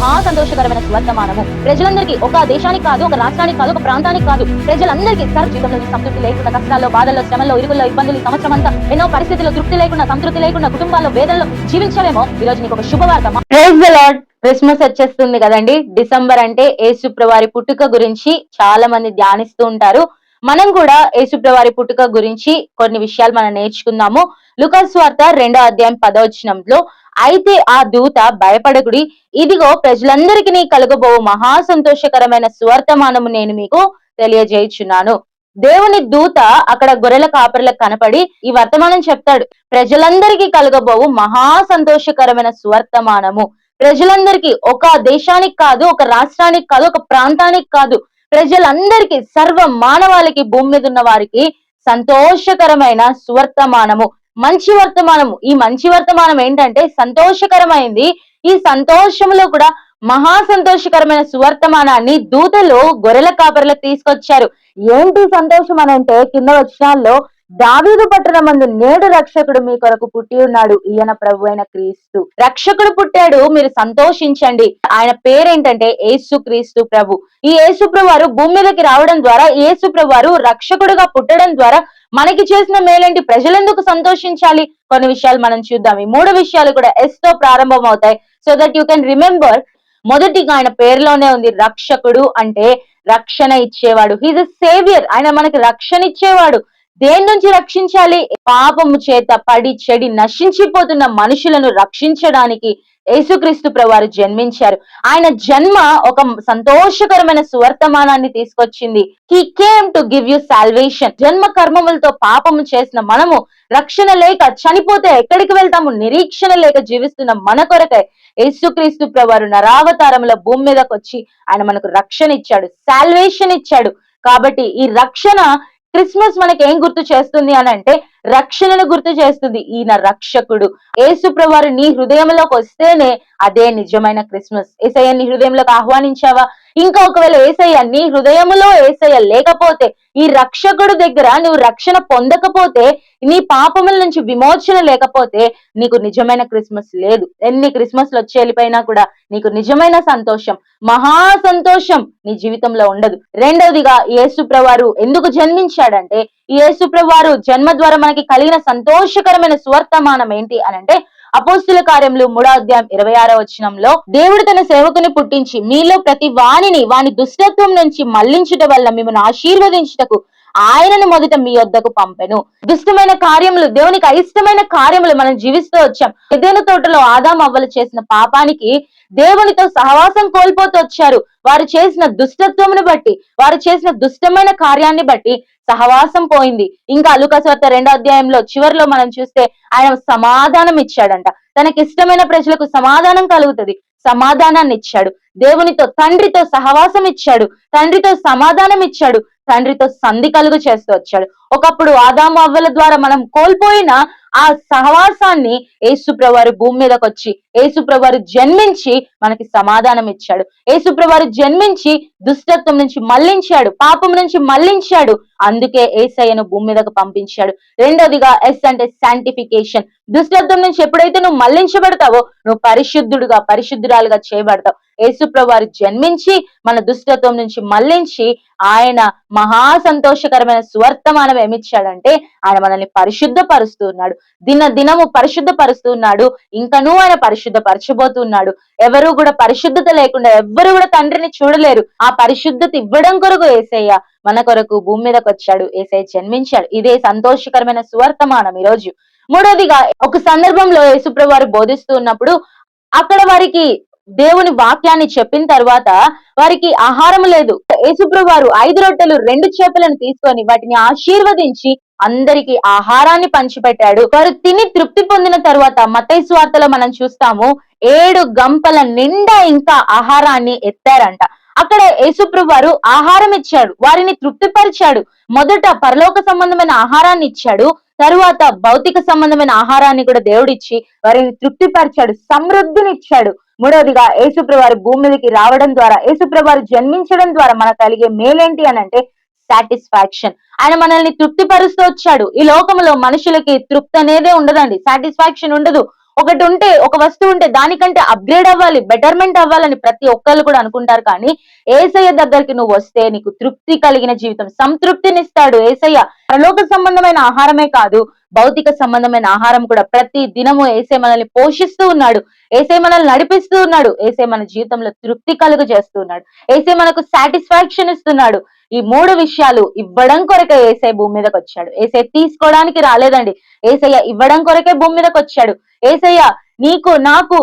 మహా సంతోషకరమైన వర్తమానము ప్రజలందరికీ ఒక దేశానికి కాదు ఒక రాష్ట్రానికి కాదు ఒక ప్రాంతానికి కాదు. ప్రజలందరికీ సర్వ జీవితంలో సంతృప్తి లేకుండా కష్టాల్లో బాధల్లో శ్రమల్లో ఇరుగుల్లో ఇబ్బందులు సంవత్సరం అంతా ఎన్నో పరిస్థితుల్లో తృప్తి లేకుండా సంతృప్తి లేకుండా కుటుంబాల్లో వేదనలో జీవించలేమో. ఈ రోజు నీకు ఒక శుభవార్త. క్రిస్మస్ వచ్చేస్తుంది కదండి. డిసెంబర్ అంటే ఏసుప్రవారి పుట్టుక గురించి చాలా మంది ధ్యానిస్తూ ఉంటారు. మనం కూడా యేసుప్రవారి పుట్టుక గురించి కొన్ని విషయాలు మనం నేర్చుకుందాము. లుకాస్ వార్త రెండో అధ్యాయం పదవచనంలో అయితే ఆ దూత భయపడకుడి ఇదిగో ప్రజలందరికీ కలగబో మహా సంతోషకరమైన సువర్తమానము నేను మీకు తెలియజేయుచున్నాను. దేవుని దూత అక్కడ గొర్రెల కాపరులకు కనపడి ఈ వర్తమానం చెప్తాడు. ప్రజలందరికీ కలగబోవు మహా సంతోషకరమైన సువర్తమానము. ప్రజలందరికీ ఒక దేశానికి కాదు ఒక రాష్ట్రానికి కాదు ఒక ప్రాంతానికి కాదు ప్రజలందరికీ సర్వ మానవాళికి భూమి మీద ఉన్న వారికి సంతోషకరమైన సువర్తమానము. మంచి వర్తమానము. ఈ మంచి వర్తమానం ఏంటంటే సంతోషకరమైంది. ఈ సంతోషములో కూడా మహా సంతోషకరమైన సువర్తమానాన్ని దూతలు గొర్రెల కాపరులకు తీసుకొచ్చారు. ఏంటి సంతోషం అనంటే కింద వచ్చినాల్లో దావీదు పట్టణ మందు నేడు రక్షకుడు మీ కొరకు పుట్టి ఉన్నాడు ఈయన ప్రభు అయిన క్రీస్తు. రక్షకుడు పుట్టాడు మీరు సంతోషించండి. ఆయన పేరేంటంటే యేసు క్రీస్తు ప్రభు. ఈ యేసు ప్రభు వారు భూమి మీదకి రావడం ద్వారా యేసు ప్రభు వారు రక్షకుడుగా పుట్టడం ద్వారా మనకి చేసిన మేలేంటి? ప్రజలెందుకు సంతోషించాలి? కొన్ని విషయాలు మనం చూద్దాం. ఈ మూడు విషయాలు కూడా ఎస్తో ప్రారంభం అవుతాయి so that you can remember మొదటిగా ఆయన పేరులోనే ఉంది రక్షకుడు అంటే రక్షణ ఇచ్చేవాడు. హీజ్ సేవియర్ ఆయన మనకి రక్షణ ఇచ్చేవాడు. దేని నుంచి రక్షించాలి? పాపము చేత పడి చెడి నశించిపోతున్న మనుషులను రక్షించడానికి యేసుక్రీస్తు ప్రవారు జన్మించారు. ఆయన జన్మ ఒక సంతోషకరమైన సువర్తమానాన్ని తీసుకొచ్చింది. He came to give you salvation జన్మ కర్మములతో పాపము చేసిన మనము రక్షణ లేక చనిపోతే ఎక్కడికి వెళ్తాము? నిరీక్షణ లేక జీవిస్తున్న మన కొరకై యేసుక్రీస్తు ప్రవారు నరావతారముల భూమి మీదకి వచ్చి ఆయన మనకు రక్షణ ఇచ్చాడు సాల్వేషన్ ఇచ్చాడు. కాబట్టి ఈ రక్షణ క్రిస్మస్ మనకి ఏం గుర్తు చేస్తుంది అని అంటే రక్షణను గుర్తు చేస్తుంది ఈయన రక్షకుడు. ఏసుప్రవారు నీ హృదయంలోకి వస్తేనే అదే నిజమైన క్రిస్మస్. ఏసయ్య నీ హృదయంలోకి ఆహ్వానించావా? ఇంకా ఒకవేళ ఏసయ్య నీ హృదయములో ఏసయ్య లేకపోతే ఈ రక్షకుడు దగ్గర నువ్వు రక్షణ పొందకపోతే నీ పాపముల నుంచి విమోచన లేకపోతే నీకు నిజమైన క్రిస్మస్ లేదు. ఎన్ని క్రిస్మస్లు వచ్చి వెళ్ళిపోయినా కూడా నీకు నిజమైన సంతోషం మహా సంతోషం నీ జీవితంలో ఉండదు. రెండవదిగా ఏసుప్రవారు ఎందుకు జన్మించాడంటే ఈ యేసుప్రవారు జన్మ ద్వారా మనకి కలిగిన సంతోషకరమైన సువర్తమానం ఏంటి అని అంటే అపోస్తుల కార్యములు మూడో అధ్యాయం ఇరవై ఆరో వచనంలో దేవుడు తన సేవకుని పుట్టించి మీలో ప్రతి వాణిని వాని దుష్టత్వం నుంచి మళ్ళించుట వల్ల మిమ్మల్ని ఆశీర్వదించుటకు ఆయనను మొదట మీ వద్దకు పంపెను. దుష్టమైన కార్యములు దేవునికి అయిష్టమైన కార్యములు మనం జీవిస్తూ వచ్చాం. ఎదేన తోటలో ఆదాం అవ్వలు చేసిన పాపానికి దేవునితో సహవాసం కోల్పోతూ వచ్చారు. వారు చేసిన దుష్టత్వమును బట్టి వారు చేసిన దుష్టమైన కార్యాన్ని బట్టి సహవాసం పోయింది. ఇంకా అలుకస్వార్త రెండో అధ్యాయంలో చివరిలో మనం చూస్తే ఆయన సమాధానం ఇచ్చాడంట. తనకి ఇష్టమైన ప్రజలకు సమాధానం కలుగుతుంది. సమాధానాన్ని ఇచ్చాడు. దేవునితో తండ్రితో సహవాసం ఇచ్చాడు. తండ్రితో సమాధానం ఇచ్చాడు. తండ్రితో సంధి కలుగు చేస్తూ వచ్చాడు. ఒకప్పుడు ఆదాము అవ్వల ద్వారా మనం కోల్పోయిన ఆ సహవాసాన్ని ఏసుప్రవారు భూమి మీదకి వచ్చి ఏసుప్రవారు జన్మించి మనకి సమాధానం ఇచ్చాడు. ఏసుప్రవారు జన్మించి దుష్టత్వం నుంచి మళ్ళించాడు పాపం నుంచి మళ్ళించాడు. అందుకే ఏసయ్యను భూమి మీదకు పంపించాడు. రెండోదిగా ఎస్ అంటే శాంటిఫికేషన్ దుష్టత్వం నుంచి ఎప్పుడైతే నువ్వు మళ్ళించబడతావో నువ్వు పరిశుద్ధుడుగా పరిశుద్ధురాలుగా చేయబడతావు. యేసుప్రవారు జన్మించి మన దుష్టత్వం నుంచి మళ్ళించి ఆయన మహా సంతోషకరమైన సువర్తమానం ఏమిచ్చాడంటే ఆయన మనల్ని పరిశుద్ధపరుస్తున్నాడు. దిన దినము పరిశుద్ధపరుస్తున్నాడు. ఇంకనూ ఆయన పరిశుద్ధపరచబోతున్నాడు. ఎవరు కూడా పరిశుద్ధత లేకుండా ఎవ్వరు కూడా తండ్రిని చూడలేరు. ఆ పరిశుద్ధత ఇవ్వడం కొరకు ఏసయ్య మన కొరకు భూమి మీదకి వచ్చాడు. ఏసై జన్మించాడు. ఇదే సంతోషకరమైన సువర్తమానం ఈ రోజు మూడోదిగా ఒక సందర్భంలో యేసుప్రభు వారు బోధిస్తూ ఉన్నప్పుడు అక్కడ వారికి దేవుని వాక్యాన్ని చెప్పిన తర్వాత వారికి ఆహారం లేదు. యేసుప్రభు వారు ఐదు రొట్టెలు రెండు చేపలను తీసుకొని వాటిని ఆశీర్వదించి అందరికి ఆహారాన్ని పంచిపెట్టాడు. వారు తిని తృప్తి పొందిన తర్వాత మతై స్వార్తలో మనం చూస్తాము ఏడు గంపల నిండా ఇంకా ఆహారాన్ని ఎత్తారంట. అక్కడ యేసుప్రభు వారు ఆహారం ఇచ్చాడు వారిని తృప్తిపరిచాడు మొదట పరలోక సంబంధమైన ఆహారాన్ని ఇచ్చాడు తరువాత భౌతిక సంబంధమైన ఆహారాన్ని కూడా దేవుడిచ్చి వారిని తృప్తిపరిచాడు సమృద్ధిని ఇచ్చాడు మూడవదిగా యేసుప్రభు భూమి మీదకి రావడం ద్వారా యేసుప్రవారు జన్మించడం ద్వారా మనకు కలిగే మేలేంటి అని అంటే సాటిస్ఫాక్షన్. ఆయన మనల్ని తృప్తిపరుస్తూ వచ్చాడు. ఈ లోకంలో మనుషులకి తృప్తి అనేదే ఉండదండి. సాటిస్ఫాక్షన్ ఉండదు. ఒకటి ఉంటే ఒక వస్తువు ఉంటే దానికంటే అప్గ్రేడ్ అవ్వాలి బెటర్మెంట్ అవ్వాలని ప్రతి ఒక్కళ్ళు కూడా అనుకుంటారు. కానీ ఏసయ్య దగ్గరికి నువ్వు వస్తే నీకు తృప్తి కలిగిన జీవితం సంతృప్తినిస్తాడు ఏసయ్య. పరలోక సంబంధమైన ఆహారమే కాదు భౌతిక సంబంధమైన ఆహారం కూడా ప్రతి దినము ఏసే మనల్ని పోషిస్తూ ఉన్నాడు. ఏసే మనల్ని నడిపిస్తూ ఉన్నాడు. ఏసే మన జీవితంలో తృప్తి కలుగు చేస్తూ ఉన్నాడు. ఏసే మనకు సాటిస్ఫాక్షన్ ఇస్తున్నాడు. ఈ మూడు విషయాలు ఇవ్వడం కొరకే ఏసై భూమి మీదకి వచ్చాడు. ఏసై తీసుకోవడానికి రాలేదండి. ఏసయ్య ఇవ్వడం కొరకే భూమి మీదకి వచ్చాడు. ఏసయ్య నీకు నాకు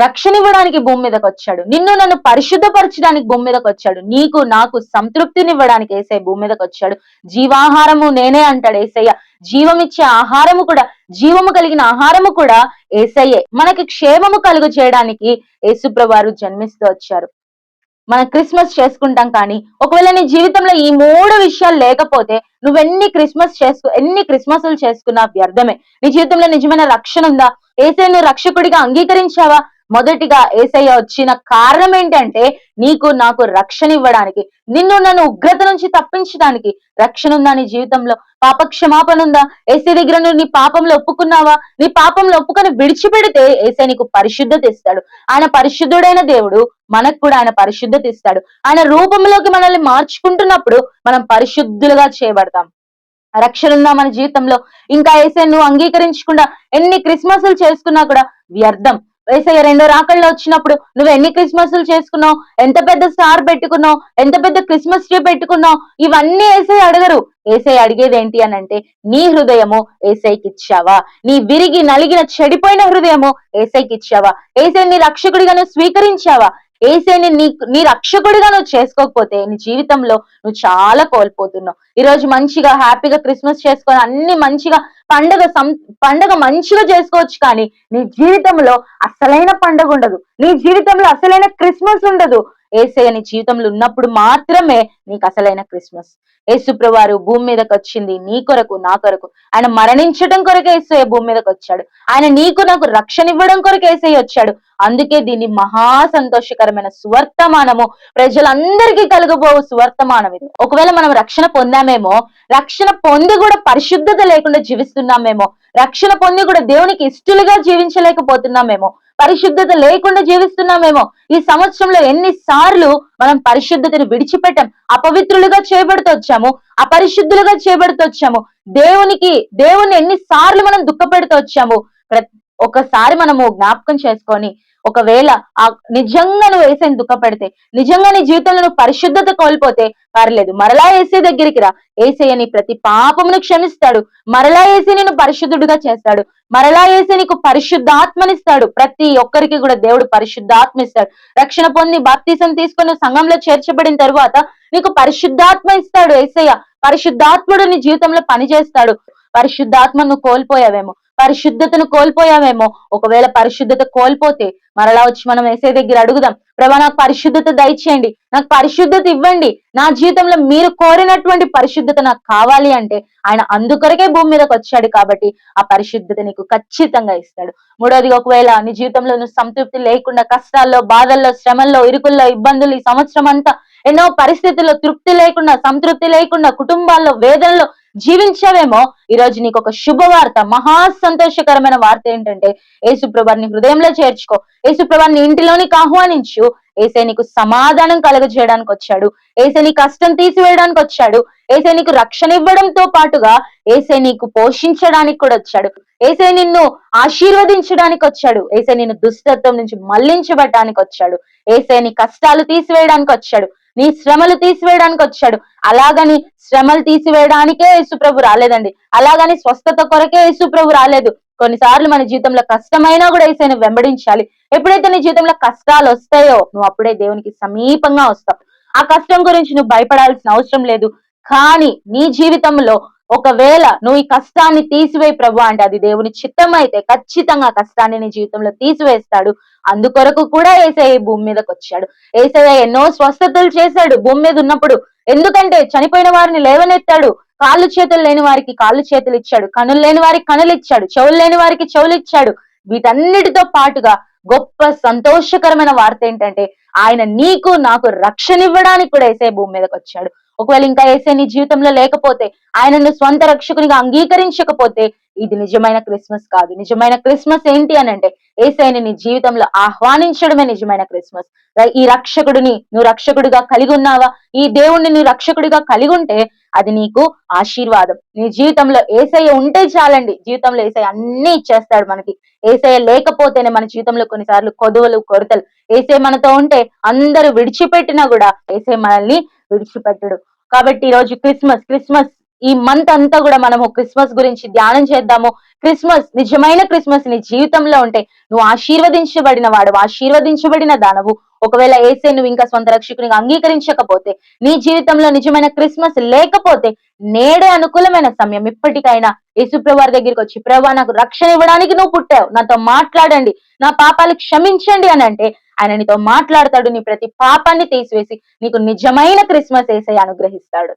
రక్షణ ఇవ్వడానికి భూమి మీదకి వచ్చాడు. నిన్ను నన్ను పరిశుద్ధపరచడానికి భూమి మీదకి వచ్చాడు. నీకు నాకు సంతృప్తిని ఇవ్వడానికి ఏసై భూమి మీదకి వచ్చాడు. జీవాహారము నేనే అంటాడు ఏసయ్య. జీవమిచ్చే ఆహారము కూడా జీవము కలిగిన ఆహారము కూడా ఏసయ్యే. మనకి క్షేమము కలుగు చేయడానికి యేసుప్రవారు జన్మిస్తూ వచ్చారు. మనం క్రిస్మస్ చేసుకుంటాం కానీ ఒకవేళ నీ జీవితంలో ఈ మూడు విషయాలు లేకపోతే నువ్వెన్ని క్రిస్మస్ చేసుకు ఎన్ని క్రిస్మస్లు చేసుకున్నా వ్యర్థమే నీ జీవితంలో నిజమైన రక్షణ ఉందా? ఏసైను రక్షకుడిగా అంగీకరించావా? మొదటిగా ఏసయ్య వచ్చిన కారణం ఏంటంటే నీకు నాకు రక్షణ ఇవ్వడానికి నిన్ను నన్ను ఉగ్రత నుంచి తప్పించడానికి రక్షణ ఉందా నీ జీవితంలో? పాప క్షమాపణ ఉందా? ఏసై దగ్గర నువ్వు నీ పాపంలో ఒప్పుకున్నావా? నీ పాపంలో ఒప్పుకొని విడిచిపెడితే ఏసై నీకు పరిశుద్ధత ఇస్తాడు. ఆయన పరిశుద్ధుడైన దేవుడు మనకు కూడా ఆయన పరిశుద్ధత ఇస్తాడు. ఆయన రూపంలోకి మనల్ని మార్చుకుంటున్నప్పుడు మనం పరిశుద్ధులుగా చేయబడతాం. రక్షణ ఉందా మన జీవితంలో? ఇంకా ఏసై నువ్వు అంగీకరించకుండా ఎన్ని క్రిస్మస్లు చేసుకున్నా కూడా వ్యర్థం. వేసయ్య రెండో రాకళ్ళు వచ్చినప్పుడు నువ్వు ఎన్ని క్రిస్మస్లు చేసుకున్నావు? ఎంత పెద్ద స్టార్ పెట్టుకున్నావు? ఎంత పెద్ద క్రిస్మస్ ట్రీ పెట్టుకున్నావు? ఇవన్నీ ఏసై అడగరు. ఏసై అడిగేది ఏంటి అని అంటే నీ హృదయము ఏసైకి ఇచ్చావా? నీ విరిగి నలిగిన చెడిపోయిన హృదయము ఏసైకి ఇచ్చావా? ఏసై నీ రక్షకుడిగాను స్వీకరించావా? ఏసైని నీ నీ రక్షకుడిగా నువ్వు చేసుకోకపోతే నీ జీవితంలో నువ్వు చాలా కోల్పోతున్నావు. ఈ రోజు మంచిగా హ్యాపీగా క్రిస్మస్ చేసుకొని అన్ని మంచిగా పండగ సం పండగ మంచిగా చేసుకోవచ్చు కానీ నీ జీవితంలో అసలైన పండగ ఉండదు. నీ జీవితంలో అసలైన క్రిస్మస్ ఉండదు. ఏసయ్య నీ జీవితంలో ఉన్నప్పుడు మాత్రమే నీకు అసలైన క్రిస్మస్. యేసుప్రవారు భూమి మీదకి వచ్చింది నీ కొరకు నా కొరకు. ఆయన మరణించడం కొరకు ఏసయ్య భూమి మీదకి వచ్చాడు. ఆయన నీకు నాకు రక్షణ ఇవ్వడం కొరకు ఏసయ్య వచ్చాడు. అందుకే దీన్ని మహా సంతోషకరమైన సువర్తమానము ప్రజలందరికీ కలుగబోవు సువర్తమానం ఇది. ఒకవేళ మనం రక్షణ పొందామేమో రక్షణ పొంది కూడా పరిశుద్ధత లేకుండా జీవిస్తున్నామేమో రక్షణ పొంది కూడా దేవునికి ఇష్టలుగా జీవించలేకపోతున్నామేమో పరిశుద్ధత లేకుండా జీవిస్తున్నామేమో. ఈ సంవత్సరంలో ఎన్నిసార్లు మనం పరిశుద్ధతను విడిచిపెట్టాం. అపవిత్రులుగా చేపడుతూ వచ్చాము అపరిశుద్ధులుగా చేపడుతొచ్చాము వచ్చాము దేవునికి దేవుని ఎన్నిసార్లు మనం దుఃఖపెడుతూ వచ్చాము ఒకసారి మనము జ్ఞాపకం చేసుకొని ఒకవేళ ఆ నిజంగా నువ్వు వేసేని దుఃఖపెడితే నిజంగా నీ జీవితంలో నువ్వు పరిశుద్ధత కోల్పోతే పర్లేదు. మరలా వేసే దగ్గరికి రా. ఏసయ్య నీ ప్రతి పాపమును క్షమిస్తాడు. మరలా వేసి నేను పరిశుద్ధుడుగా చేస్తాడు. మరలా వేసి నీకు పరిశుద్ధాత్మనిస్తాడు. ప్రతి ఒక్కరికి కూడా దేవుడు పరిశుద్ధాత్మ ఇస్తాడు రక్షణ పొంది బాప్తీసం తీసుకొని సంఘంలో చేర్చబడిన తరువాత నీకు పరిశుద్ధాత్మ ఇస్తాడు ఏసయ్య. పరిశుద్ధాత్ముడు నీ జీవితంలో పనిచేస్తాడు. పరిశుద్ధాత్మ నువ్వు కోల్పోయావేమో. పరిశుద్ధతను కోల్పోయామేమో. ఒకవేళ పరిశుద్ధత కోల్పోతే మరలా వచ్చి మనం వేసే దగ్గర అడుగుదాం ప్రభా నాకు పరిశుద్ధత దయచేయండి నాకు పరిశుద్ధత ఇవ్వండి. నా జీవితంలో మీరు కోరినటువంటి పరిశుద్ధత నాకు కావాలి అంటే ఆయన అందుకొరకే భూమి మీదకి వచ్చాడు కాబట్టి ఆ పరిశుద్ధత నీకు ఖచ్చితంగా ఇస్తాడు. మూడోది ఒకవేళ నీ జీవితంలో నువ్వు సంతృప్తి లేకుండా కష్టాల్లో బాధల్లో శ్రమల్లో ఇరుకుల్లో ఇబ్బందులు ఈ సంవత్సరం అంతా ఎన్నో పరిస్థితుల్లో తృప్తి లేకుండా సంతృప్తి లేకుండా కుటుంబాల్లో వేదనలో జీవించావేమో ఈ రోజు నీకు ఒక శుభవార్త మహా సంతోషకరమైన వార్త ఏంటంటే యేసుప్రభాన్ని హృదయంలో చేర్చుకో. యేసుప్రభాన్ని ఇంటిలోనికి ఆహ్వానించు. ఏసే నీకు సమాధానం కలగజేయడానికి వచ్చాడు. ఏసే నీ కష్టం తీసివేయడానికి వచ్చాడు. ఏసే నీకు రక్షణ ఇవ్వడంతో పాటుగా ఏసే నీకు పోషించడానికి కూడా వచ్చాడు. ఏసే నిన్ను ఆశీర్వదించడానికి వచ్చాడు. ఏసే నిన్ను దుష్టత్వం నుంచి మళ్ళించబడటానికి వచ్చాడు. ఏసే నీ కష్టాలు తీసివేయడానికి వచ్చాడు. నీ శ్రమలు తీసివేయడానికి వచ్చాడు. అలాగని శ్రమలు తీసివేయడానికే యేసుప్రభు రాలేదండి. అలాగని స్వస్థత కొరకే యేసుప్రభు రాలేదు. కొన్నిసార్లు మన జీవితంలో కష్టమైనా కూడా ఏసైనా వెంబడించాలి. ఎప్పుడైతే నీ జీవితంలో కష్టాలు వస్తాయో నువ్వు అప్పుడే దేవునికి సమీపంగా వస్తావు. ఆ కష్టం గురించి నువ్వు భయపడాల్సిన అవసరం లేదు. కానీ నీ జీవితంలో ఒకవేళ నువ్వు ఈ కష్టాన్ని తీసివేయి ప్రభు అంటే అది దేవుని చిత్తం అయితే ఖచ్చితంగా కష్టాన్ని నీ జీవితంలో తీసివేస్తాడు. అందుకొరకు కూడా ఏసఐ భూమి మీదకి వచ్చాడు. ఏసఐ ఎన్నో స్వస్థతలు చేశాడు భూమి మీద ఉన్నప్పుడు. ఎందుకంటే చనిపోయిన వారిని లేవనెత్తాడు. కాళ్ళు చేతులు లేని వారికి కాళ్ళు చేతులు ఇచ్చాడు. కనులు లేని వారికి కనులు ఇచ్చాడు. చెవులు లేని వారికి చెవులు ఇచ్చాడు. వీటన్నిటితో పాటుగా గొప్ప సంతోషకరమైన వార్త ఏంటంటే ఆయన నీకు నాకు రక్షణ ఇవ్వడానికి కూడా ఏసే భూమి మీదకి వచ్చాడు. ఒకవేళ ఇంకా ఏసే నీ జీవితంలో లేకపోతే ఆయనను స్వంత రక్షకునిగా అంగీకరించకపోతే ఇది నిజమైన క్రిస్మస్ కాదు. నిజమైన క్రిస్మస్ ఏంటి అని అంటే ఏసైని నీ జీవితంలో ఆహ్వానించడమే నిజమైన క్రిస్మస్. ఈ రక్షకుడిని నువ్వు రక్షకుడిగా కలిగి ఉన్నావా? ఈ దేవుణ్ణి నువ్వు రక్షకుడిగా కలిగి ఉంటే అది నీకు ఆశీర్వాదం. నీ జీవితంలో ఏసయ్య ఉంటే చాలండి. జీవితంలో ఏసయ్య అన్ని ఇచ్చేస్తాడు మనకి. ఏసయ్య లేకపోతేనే మన జీవితంలో కొన్నిసార్లు కొదువలు కొరతలు. ఏసే మనతో ఉంటే అందరూ విడిచిపెట్టినా కూడా ఏసే మనల్ని విడిచిపెట్టడు. కాబట్టి ఈ రోజు క్రిస్మస్ క్రిస్మస్ ఈ మంత్ అంతా కూడా మనము క్రిస్మస్ గురించి ధ్యానం చేద్దాము. క్రిస్మస్ నిజమైన క్రిస్మస్ నీ జీవితంలో ఉంటే నువ్వు ఆశీర్వదించబడిన వాడు ఆశీర్వదించబడిన దానవు. ఒకవేళ ఏసే నువ్వు ఇంకా సొంత రక్షకునిగా అంగీకరించకపోతే నీ జీవితంలో నిజమైన క్రిస్మస్ లేకపోతే నేడే అనుకూలమైన సమయం. ఇప్పటికైనా యేసుప్రవారి దగ్గరికి వచ్చి ప్రభా నాకు రక్షణ ఇవ్వడానికి నువ్వు పుట్టావు. నాతో మాట్లాడండి. నా పాపాలు క్షమించండి అని అంటే ఆయన నీతో మాట్లాడతాడు నీ ప్రతి పాపాన్ని తీసివేసి నీకు నిజమైన క్రిస్మస్ ఏసై అనుగ్రహిస్తాడు.